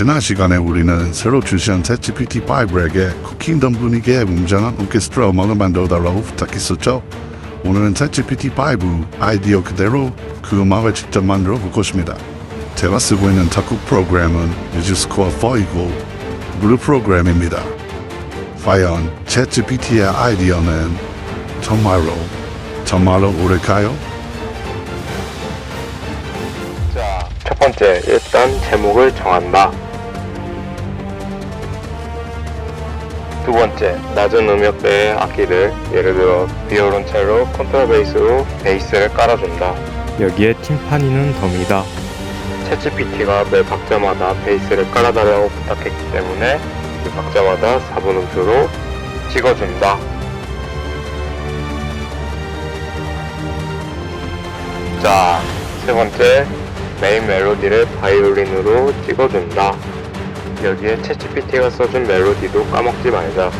지난 시간에 우리는 새로 출시한 챗GPT5에게 쿠킹덤 분위기의 웅장한 오케스트라 음악을 만들어달라고 부탁했었죠. 오늘은 챗GPT5 아이디어 그대로 그 음악을 직접 만들어 볼 것입니다. 제가 쓰고 있는 타국 프로그램은 뮤직스코어 4이고 블루 프로그램입니다. 과연 챗GPT의 아이디어는 정말로 정말로 옳을까요? 자, 첫 번째, 일단 제목을 정한다. 두 번째, 낮은 음역대의 악기들, 예를 들어 비올론첼로, 콘트라베이스로 베이스를 깔아준다. 여기에 팀파니는 덤이다. 챗GPT가 매 박자마다 베이스를 깔아달라고 부탁했기 때문에 그 박자마다 4분 음수로 찍어준다. 자, 세 번째, 메인 멜로디를 바이올린으로 찍어준다. 여기에 챗GPT가 써준 멜로디도 까먹지 말자.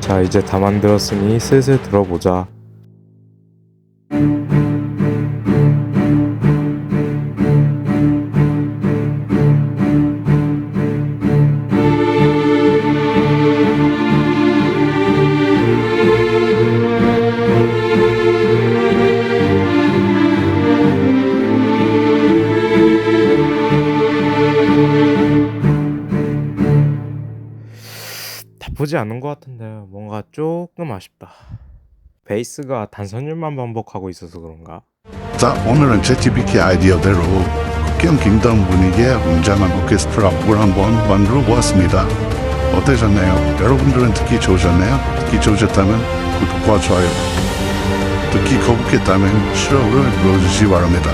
자, 이제 다 만들었으니 슬슬 들어보자. 나쁘지 않은 것 같은데 뭔가 조금 아쉽다. 베이스가 단선율만 반복하고 있어서 그런가? 자, 오늘은 챗GPT 아이디어대로 국경 킹덤 분위기의 웅장한 오케스트라 곡을 한번 만들어 보았습니다. 어떠셨나요? 여러분들은 듣기 좋으셨나요? 듣기 좋으셨다면 구독과 좋아요, 듣기 거북했다면 싫어를 눌러주시기 바랍니다.